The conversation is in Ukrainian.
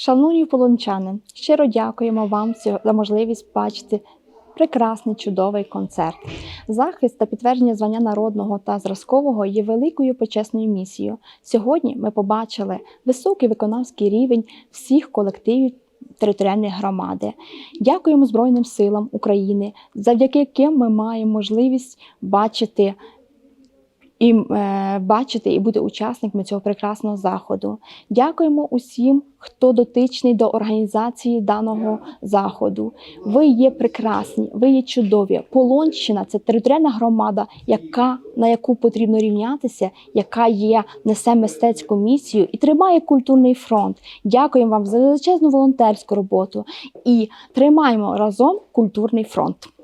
Шановні полончани, щиро дякуємо вам за можливість бачити прекрасний чудовий концерт. Захист та підтвердження звання народного та зразкового є великою почесною місією. Сьогодні ми побачили високий виконавський рівень всіх колективів територіальної громади. Дякуємо Збройним силам України, завдяки яким ми маємо можливість бачити. І е, бачити і бути учасниками цього прекрасного заходу. Дякуємо усім, хто дотичний до організації даного заходу. Ви є прекрасні, ви є чудові. Полонщина це територіальна громада, яка на яку потрібно рівнятися, яка є несе мистецьку місію і тримає культурний фронт. Дякуємо вам за величезну волонтерську роботу і тримаємо разом культурний фронт.